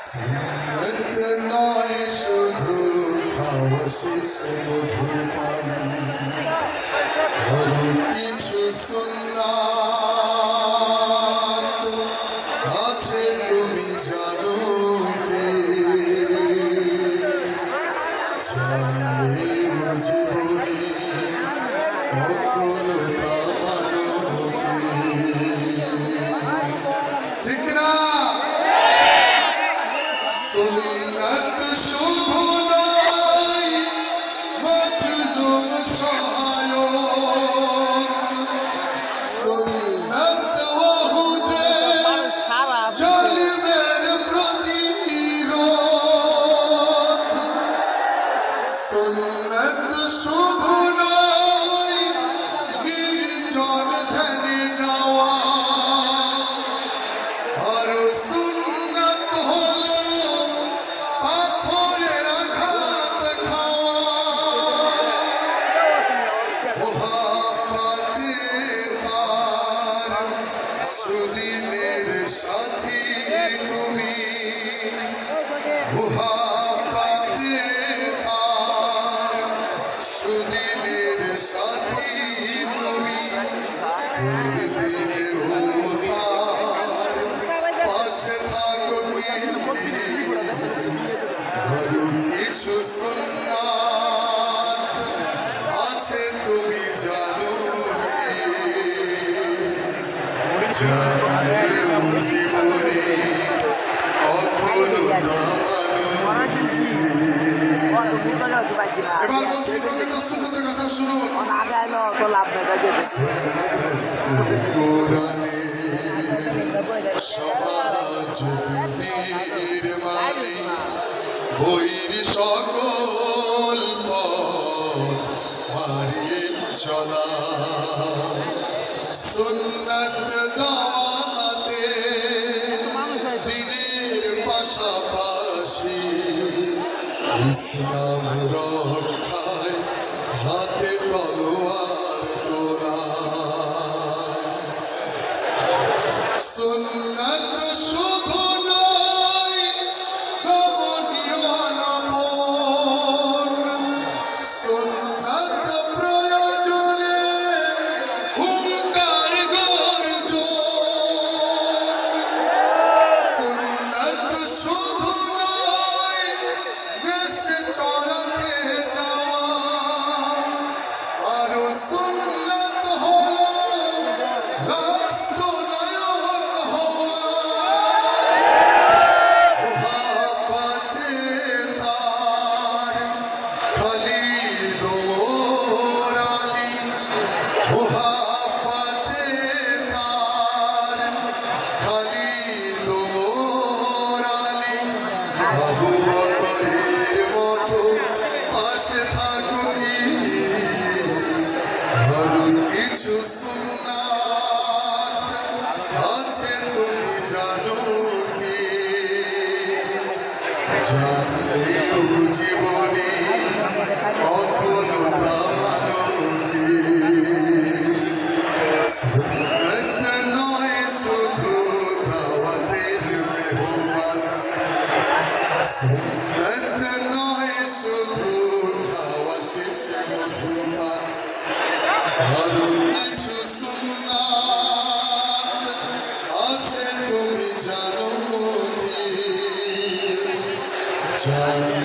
সুন্নত নয় শুধু খাওয়া শেষে মধুপান আরও কিছু সুন্নাত আছে তুমি জানো জানলেও জীবনে কখনো তা সুদিনের সাথী তুমি দিনে তার পাশে থাকবি আরও কিছু সুন্নাত আছে তুমি জানো কি জীবনে এবার বলছি প্রকৃত সুন্নতের কথা শুনুন। কোরআনে সমাজ দিনের মানে বৈর সকল পথ মারিয়ে চলা সুন্নত দাওয়াতে İslam Irak বকরের মতো পাশে থাকুকি আরও কিছু সুন্নাত আছে তুমি জানো কি? জানলেও জীবনে কখনো থামানো কি? নয়, শুধু দাওয়াতের মেহমান। John.